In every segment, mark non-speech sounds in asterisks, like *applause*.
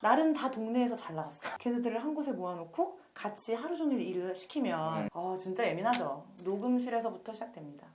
날은 다 동네에서 잘 나갔어. 걔네들을 한 곳에 모아놓고 같이 하루 종일 일을 시키면 음. 어, 진짜 예민하죠. 녹음실에서부터 시작됩니다.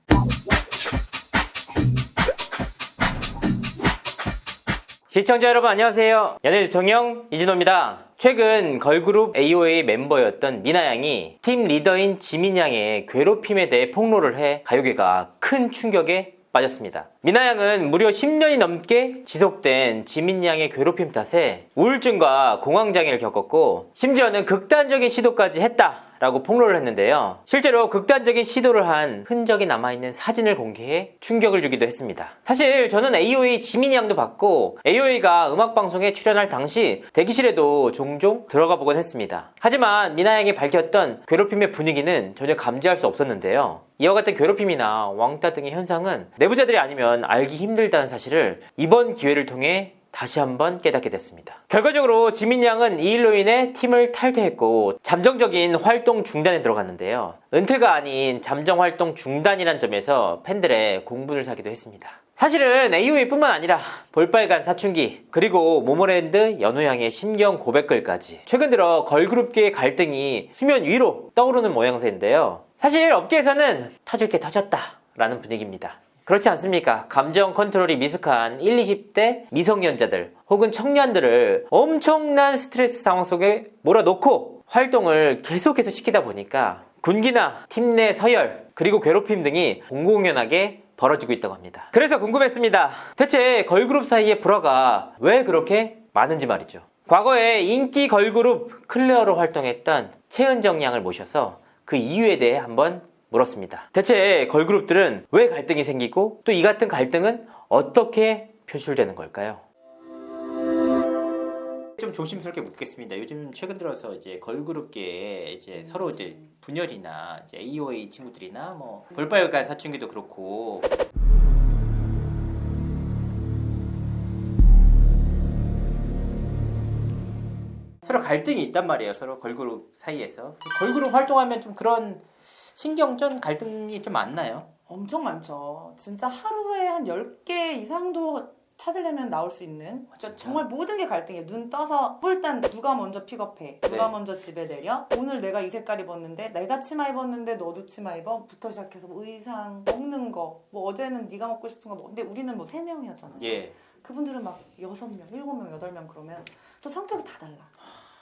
시청자 여러분 안녕하세요. 연예 대통령 이진호입니다. 최근 걸그룹 AOA 멤버였던 미나 양이 팀 리더인 지민 양의 괴롭힘에 대해 폭로를 해 가요계가 큰 충격에 빠졌습니다. 미나 양은 무려 10년이 넘게 지속된 지민 양의 괴롭힘 탓에 우울증과 공황장애를 겪었고 심지어는 극단적인 시도까지 했다. 라고 폭로를 했는데요. 실제로 극단적인 시도를 한 흔적이 남아있는 사진을 공개해 충격을 주기도 했습니다. 사실 저는 AOA 지민이 양도 봤고 AOA가 음악방송에 출연할 당시 대기실에도 종종 들어가 보곤 했습니다. 하지만 미나 양이 밝혔던 괴롭힘의 분위기는 전혀 감지할 수 없었는데요. 이와 같은 괴롭힘이나 왕따 등의 현상은 내부자들이 아니면 알기 힘들다는 사실을 이번 기회를 통해 다시 한번 깨닫게 됐습니다. 결과적으로 지민 양은 이 일로 인해 팀을 탈퇴했고 잠정적인 활동 중단에 들어갔는데요. 은퇴가 아닌 잠정 활동 중단이란 점에서 팬들의 공분을 사기도 했습니다. 사실은 AOA뿐만 아니라 볼빨간 사춘기 그리고 모모랜드 연호양의 심경 고백글까지 최근 들어 걸그룹계의 갈등이 수면 위로 떠오르는 모양새인데요. 사실 업계에서는 터질 게 터졌다 라는 분위기입니다. 그렇지 않습니까? 감정 컨트롤이 미숙한 1, 20대 미성년자들 혹은 청년들을 엄청난 스트레스 상황 속에 몰아넣고 활동을 계속해서 시키다 보니까 군기나 팀 내 서열 그리고 괴롭힘 등이 공공연하게 벌어지고 있다고 합니다. 그래서 궁금했습니다. 대체 걸그룹 사이의 불화가 왜 그렇게 많은지 말이죠. 과거에 인기 걸그룹 클레어로 활동했던 최은정 양을 모셔서 그 이유에 대해 한번 물었습니다. 대체 걸그룹들은 왜 갈등이 생기고 또 이 같은 갈등은 어떻게 표출되는 걸까요? 좀 조심스럽게 묻겠습니다. 요즘 최근 들어서 이제 걸그룹계에 이제 서로 이제 분열이나 이제 AOA 친구들이나 뭐 볼빨간 사춘기도 그렇고 서로 갈등이 있단 말이에요. 서로 걸그룹 사이에서 걸그룹 활동하면 좀 그런 신경전 갈등이 좀 많나요? 엄청 많죠. 진짜 하루에 한 10개 이상도 찾으려면 나올 수 있는 아, 진짜? 정말 모든 게 갈등이에요. 눈 떠서 일단 누가 먼저 픽업해, 누가 네. 먼저 집에 내려, 오늘 내가 이 색깔 입었는데 내가 치마 입었는데 너도 치마 입어? 부터 시작해서 뭐 의상, 먹는 거, 뭐 어제는 네가 먹고 싶은 거 먹. 근데 우리는 뭐 세 명이었잖아요. 예. 그분들은 막 여섯 명, 일곱 명, 여덟 명 그러면 또 성격이 다 달라.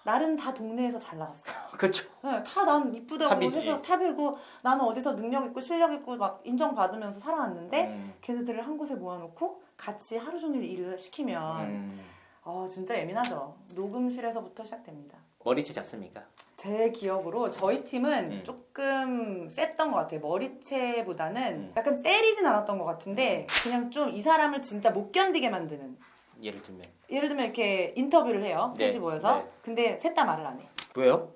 날은 다 동네에서 잘 나갔어. *laughs* 그렇죠. 네, 다난 이쁘다고 탑이지. 해서 탑이고 나는 어디서 능력 있고 실력 있고 막 인정받으면서 살아왔는데 음, 걔네들을 한 곳에 모아놓고 같이 하루 종일 일을 시키면 음. 어, 진짜 예민하죠. 녹음실에서부터 시작됩니다. 머리채 잡습니까? 제 기억으로 저희 팀은 음. 조금 셌던 것 같아요. 머리채보다는 음. 약간 때리진 않았던 것 같은데 그냥 좀 이 사람을 진짜 못 견디게 만드는 예를 들면 예를 들면 이렇게 인터뷰를 해요. 네, 셋이 모여서 네. 근데 셋 다 말을 안 해. 왜요?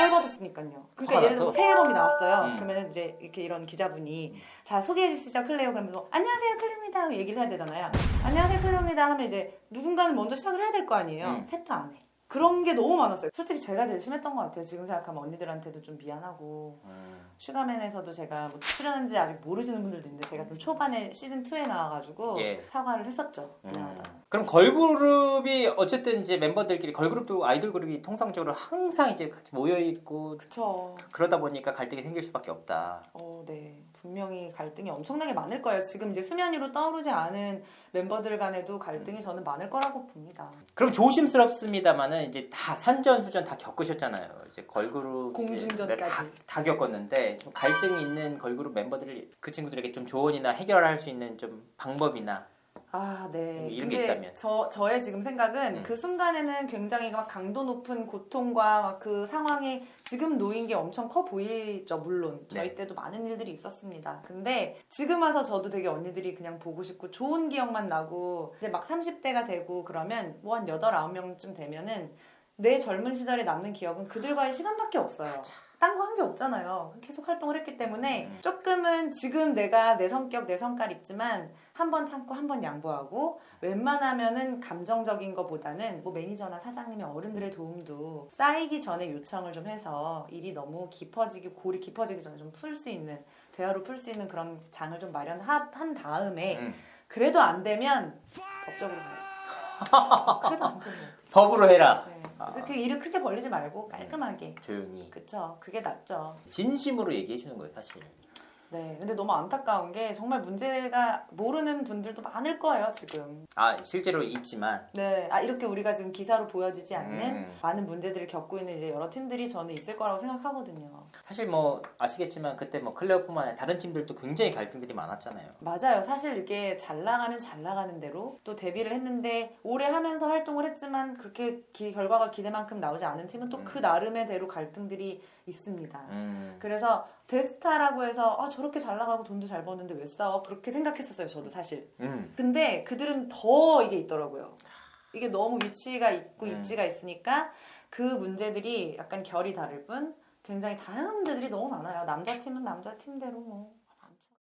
열받았으니까요. 그러니까 예를 들어 나서? 새 앨범이 나왔어요. 음. 그러면 이제 이렇게 이런 기자분이 자 소개해 주시죠 클레오 그러면서 안녕하세요 클레오입니다 하고 얘기를 해야 되잖아요. 안녕하세요 클레오입니다 하면 이제 누군가는 먼저 시작을 해야 될 거 아니에요. 음. 셋 다 안 해. 그런 게 너무 많았어요. 솔직히 제가 제일 심했던 것 같아요. 지금 생각하면 언니들한테도 좀 미안하고 음. 슈가맨에서도 제가 뭐 출연한지 아직 모르시는 분들도 있는데 제가 좀 초반에 시즌 2에 나와가지고 예. 사과를 했었죠. 음. 미안하다. 그럼 걸그룹이 어쨌든 이제 멤버들끼리 걸그룹도 아이돌 그룹이 통상적으로 항상 이제 같이 모여 있고 그쵸. 그러다 보니까 갈등이 생길 수밖에 없다. 어, 네. 분명히 갈등이 엄청나게 많을 거예요. 지금 이제 수면 위로 떠오르지 않은 멤버들 간에도 갈등이 저는 많을 거라고 봅니다. 그럼 조심스럽습니다만은 이제 다 산전수전 다 겪으셨잖아요. 이제 걸그룹 공중전까지. 다, 다 겪었는데 좀 갈등이 있는 걸그룹 멤버들 그 친구들에게 좀 조언이나 해결할 수 있는 좀 방법이나 아, 네. 이런 게 근데 있다면. 저 저의 지금 생각은 음. 그 순간에는 굉장히 막 강도 높은 고통과 막 그 상황이 지금 놓인 게 엄청 커 보이죠. 물론 저희 네. 때도 많은 일들이 있었습니다. 근데 지금 와서 저도 되게 언니들이 그냥 보고 싶고 좋은 기억만 나고 이제 막 30대가 되고 그러면 뭐 한 8, 9명쯤 되면은 내 젊은 시절에 남는 기억은 그들과의 시간밖에 없어요. 딴 거 한 게 없잖아요. 계속 활동을 했기 때문에 음. 조금은 지금 내가 내 성격, 내 성깔 있지만 한 번 참고 한 번 양보하고 웬만하면은 감정적인 것보다는 뭐 매니저나 사장님의 어른들의 도움도 쌓이기 전에 요청을 좀 해서 일이 너무 깊어지기 골이 깊어지기 전에 좀 풀 수 있는 대화로 풀 수 있는 그런 장을 좀 마련한 다음에 음. 그래도 안 되면 법적으로 가야죠. *laughs* 그래도 안 큰거 법으로 해라. 네. 아. 그 일을 크게 벌리지 말고 깔끔하게. 조용히. 그쵸. 그게 낫죠. 진심으로 얘기해 주는 거예요, 사실. 네. 근데 너무 안타까운 게 정말 문제가 모르는 분들도 많을 거예요, 지금. 아, 실제로 있지만 네. 아, 이렇게 우리가 지금 기사로 보여지지 않는 음. 많은 문제들을 겪고 있는 이제 여러 팀들이 저는 있을 거라고 생각하거든요. 사실 뭐 아시겠지만 그때 뭐 클레어뿐만 아니라 다른 팀들도 굉장히 갈등들이 많았잖아요. 맞아요. 사실 이게 잘 나가면 잘 나가는 대로 또 데뷔를 했는데 오래 하면서 활동을 했지만 그렇게 기- 결과가 기대만큼 나오지 않은 팀은 또그 음. 나름의 대로 갈등들이 있습니다. 음. 그래서 대스타라고 해서 아 저렇게 잘 나가고 돈도 잘 버는데 왜 싸워? 그렇게 생각했었어요. 저도 사실. 음. 근데 그들은 더 이게 있더라고요. 이게 너무 위치가 있고 음. 입지가 있으니까 그 문제들이 약간 결이 다를 뿐 굉장히 다양한 문제들이 너무 많아요. 남자 팀은 남자 팀대로 뭐